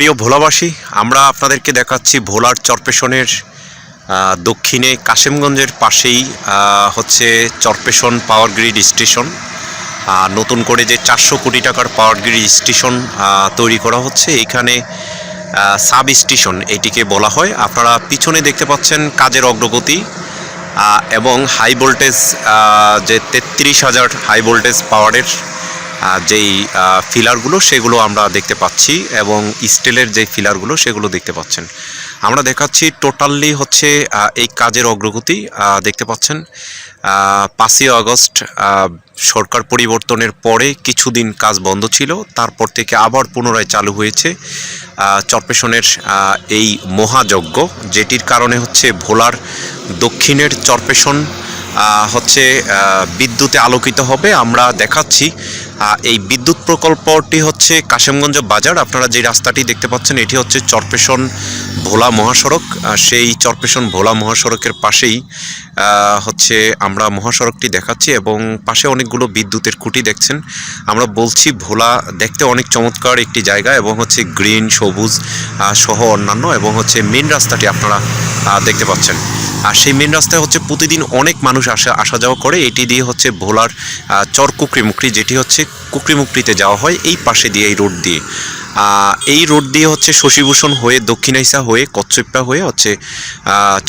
প্রিয় ভোলাবাসী, আমরা আপনাদেরকে দেখাচ্ছি ভোলার চরপেশনের দক্ষিণে কাশেমগঞ্জের পাশেই হচ্ছে চরপেশন পাওয়ার গ্রিড স্টেশন। নতুন করে যে চারশো কোটি টাকার পাওয়ার গ্রিড স্টেশন তৈরি করা হচ্ছে, এখানে সাব স্টেশন এটিকে বলা হয়। আপনারা পিছনে দেখতে পাচ্ছেন কাজের অগ্রগতি এবং হাই ভোল্টেজ যে তেত্রিশ হাজার হাই ভোল্টেজ পাওয়ারের যেই ফিলারগুলো, সেগুলো আমরা দেখতে পাচ্ছি এবং স্টিলের যে ফিলারগুলো, সেগুলো দেখতে পাচ্ছেন। আমরা দেখাচ্ছি টোটালি হচ্ছে এই কাজের অগ্রগতি দেখতে পাচ্ছেন। পাঁচই আগস্ট সরকার পরিবর্তনের পরে কিছুদিন কাজ বন্ধ ছিল, তারপর থেকে আবার পুনরায় চালু হয়েছে চরপেশনের এই মহাযজ্ঞ, যেটির কারণে হচ্ছে ভোলার দক্ষিণের চরপেশন হচ্ছে বিদ্যুতে আলোকিত হবে। আমরা দেখাচ্ছি এই বিদ্যুৎ প্রকল্পটি হচ্ছে কাশেমগঞ্জ বাজার। আপনারা যে রাস্তাটি দেখতে পাচ্ছেন, এটি হচ্ছে চরপেশন ভোলা মহাসড়ক। সেই সেই চরপেশন ভোলা মহাসড়কের পাশেই হচ্ছে আমরা মহাসড়কটি দেখাচ্ছি এবং পাশে অনেকগুলো বিদ্যুতের খুঁটি দেখছেন। আমরা বলছি ভোলা দেখতে অনেক চমৎকার একটি জায়গা এবং হচ্ছে গ্রিন, সবুজ সহ অন্যান্য এবং হচ্ছে মেন রাস্তাটি আপনারা দেখতে পাচ্ছেন। আর সেই মেন রাস্তায় হচ্ছে প্রতিদিন অনেক মানুষ আসা আসা যাওয়া করে। এটি দিয়ে হচ্ছে ভোলার চর কুকরিমুকরি যেটি হচ্ছে কুকরিমুকরিতে যাওয়া হয়, এই পাশে দিয়ে, এই রোড দিয়ে। এই রোড দিয়ে হচ্ছে শশীভূষণ হয়ে, দক্ষিণাইসা হয়ে, কচ্ছপা হয়ে হচ্ছে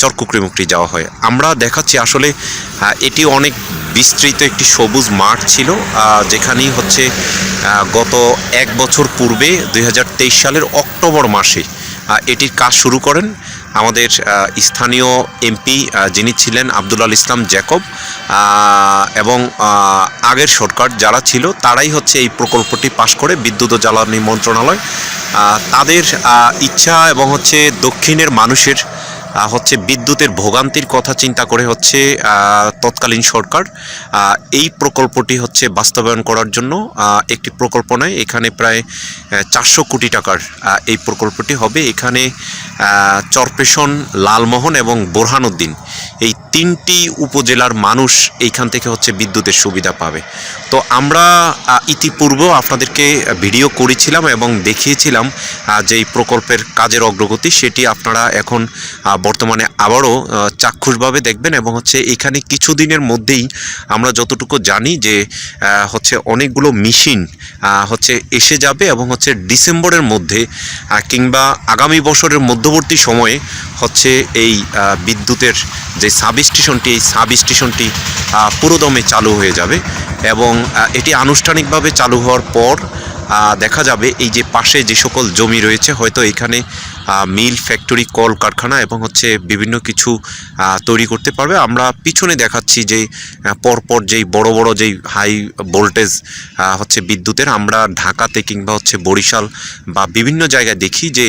চরকুকরিমুকরি চর কুকরিমুকরি যাওয়া হয়। আমরা দেখাচ্ছি আসলে এটি অনেক বিস্তৃত একটি সবুজ মাঠ ছিল যেখানেই হচ্ছে গত এক বছর পূর্বে দু হাজার তেইশ সালের অক্টোবর মাসে এটির কাজ শুরু করেন আমাদের স্থানীয় এমপি যিনি ছিলেন আব্দুল আল ইসলাম জ্যাকব এবং আগের সরকার যারা ছিল, তারাই হচ্ছে এই প্রকল্পটি পাশ করে বিদ্যুৎ ও জ্বালানি মন্ত্রণালয় তাদের ইচ্ছা এবং হচ্ছে দক্ষিণের মানুষের হচ্ছে বিদ্যুতের ভোগান্তির কথা চিন্তা করে হচ্ছে তৎকালীন সরকার এই প্রকল্পটি হচ্ছে বাস্তবায়ন করার জন্য একটি প্রকল্প নেয় এখানে প্রায় চারশো কোটি টাকার এই প্রকল্পটি হবে। এখানে চরপেশন লালমোহন এবং বোরহানুদ্দিন এই তিনটি উপজেলার মানুষ এইখান থেকে হচ্ছে বিদ্যুতের সুবিধা পাবে। তো আমরা আহ, ইতিপূর্বেও আপনাদেরকে ভিডিও করেছিলাম এবং দেখিয়েছিলাম যে এই প্রকল্পের কাজের অগ্রগতি সেটি আপনারা এখন বর্তমানে আবারও চাক্ষুষভাবে দেখবেন এবং হচ্ছে এখানে কিছুদিনের মধ্যেই আমরা যতটুকু জানি যে হচ্ছে অনেকগুলো মেশিন হচ্ছে এসে যাবে এবং হচ্ছে ডিসেম্বরের মধ্যে কিংবা আগামী বছরের মধ্যবর্তী সময়ে হচ্ছে এই বিদ্যুতের যে সাব স্টেশনটি এই সাব স্টেশনটি পুরোদমে চালু হয়ে যাবে এবং এটি আনুষ্ঠানিকভাবে চালু হওয়ার পর দেখা যাবে এই যে পাশে যে সকল জমি রয়েছে, হয়তো এখানে মিল ফ্যাক্টরি কল, কারখানা এবং হচ্ছে বিভিন্ন কিছু তৈরি করতে পারবে। আমরা পিছনে দেখাচ্ছি যে পরপর যেই বড় বড় যেই হাই ভোল্টেজ হচ্ছে বিদ্যুতের, আমরা ঢাকাতে কিংবা হচ্ছে বরিশাল বা বিভিন্ন জায়গায় দেখি যে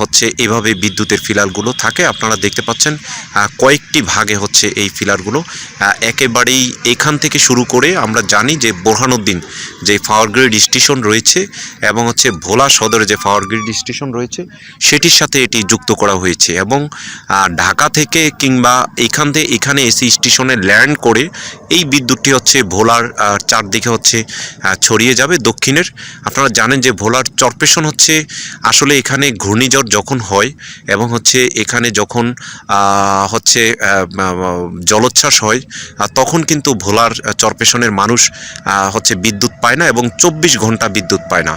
হচ্ছে এভাবে বিদ্যুতের ফিলারগুলো থাকে। আপনারা দেখতে পাচ্ছেন কয়েকটি ভাগে হচ্ছে এই ফিলারগুলো। একেবারেই এখান থেকে শুরু করে আমরা জানি যে বোরহানুদ্দিন যে পাওয়ার গ্রিড স্টেশন রয়েছে এবং হচ্ছে ভোলা সদরে যে পাওয়ার গ্রিড স্টেশন রয়েছে সেটির সাথে এটি যুক্ত করা হয়েছে এবং ঢাকা থেকে কিংবা এখান থেকে এখানে এসি স্টেশনে ল্যান্ড করে এই বিদ্যুৎটি হচ্ছে ভোলার চারদিকে হচ্ছে ছড়িয়ে যাবে দক্ষিণের। আপনারা জানেন যে ভোলার চরপেশন হচ্ছে আসলে এখানে ঘূর্ণিঝড় যখন হয় এবং হচ্ছে এখানে যখন হচ্ছে জলোচ্ছ্বাস হয় তখন কিন্তু ভোলার চরপেশনের মানুষ হচ্ছে বিদ্যুৎ পায় না এবং চব্বিশ ঘণ্টা বিদ্যুৎ পায় না।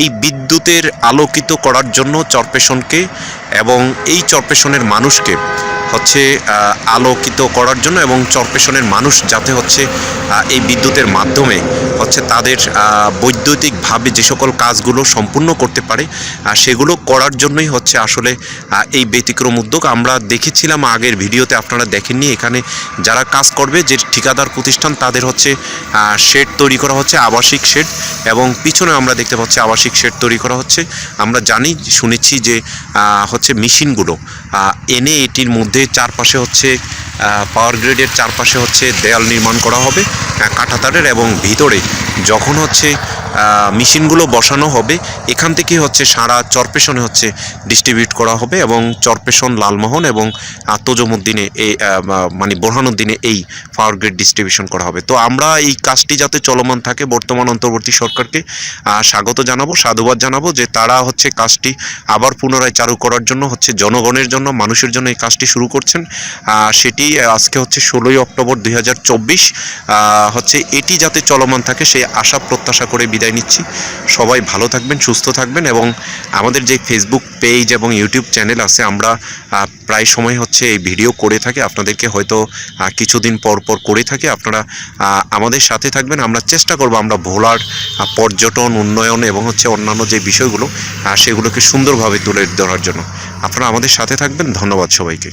এই বিদ্যুতের আলোকিত করার জন্য চরপেশনকে এবং এই চরপেশনের মানুষকে হচ্ছে আলোকিত করার জন্য এবং চরপেশনের মানুষ যাতে হচ্ছে এই বিদ্যুতের মাধ্যমে হচ্ছে তাদের আহ, বৈদ্যুতিকভাবে যে সকল কাজগুলো সম্পূর্ণ করতে পারে সেগুলো করার জন্যই হচ্ছে আসলে এই ব্যতিক্রম উদ্যোগ। আমরা দেখেছিলাম আগের ভিডিওতে, আপনারা দেখেননি, এখানে যারা কাজ করবে, যে ঠিকাদার প্রতিষ্ঠান, তাদের হচ্ছে শেড তৈরি করা হচ্ছে, আবাসিক শেড, এবং পিছনে আমরা দেখতে পাচ্ছি আবাসিক শেড তৈরি করা হচ্ছে। আমরা জানি, শুনেছি যে হচ্ছে মেশিনগুলো এনে এটির মধ্যে চারপাশে হচ্ছে পাওয়ার গ্রিডের চারপাশে হচ্ছে দেয়াল নির্মাণ করা হবে কাঁটাতারের এবং ভিতরে। যখন হচ্ছে মেশিনগুলো বসানো হবে। এখান থেকে হচ্ছে সারা চরপেশনে হচ্ছে ডিস্ট্রিবিউট করা হবে এবং চরপেশন, লালমোহন এবং তোজমুদ্দিনে এই মানে বোরহানুদ্দিনে এই পাওয়ার গ্রিড ডিস্ট্রিবিউশন করা হবে। তো আমরা এই কাজটি যাতে চলমান থাকে, বর্তমান অন্তর্বর্তী সরকারকে স্বাগত জানাব, সাধুবাদ জানাব যে তারা হচ্ছে কাজটি আবার পুনরায় চালু করার জন্য হচ্ছে জনগণের জন্য, মানুষের জন্য এই কাজটি শুরু করছেন। সেটি আজকে হচ্ছে ষোলোই অক্টোবর দুই হাজার চব্বিশ হচ্ছে এটি যাতে চলমান থাকে সেই আশা, প্রত্যাশা করে বিদায় নিচ্ছি। সবাই ভালো থাকবেন, সুস্থ থাকবেন এবং আমাদের যে ফেসবুক পেজ এবং ইউটিউব চ্যানেল আছে, আমরা প্রায় সময় হচ্ছে এই ভিডিও করে থাকি। আপনাদেরকে হয়তো কিছুদিন পর পর করে থাকি। আপনারা আমাদের সাথে থাকবেন। আমরা চেষ্টা করব আমরা ভোলার পর্যটন, উন্নয়ন এবং হচ্ছে অন্যান্য যে বিষয়গুলো সেগুলোকে সুন্দরভাবে তুলে ধরার জন্য। আপনারা আমাদের সাথে থাকবেন। ধন্যবাদ সবাইকে।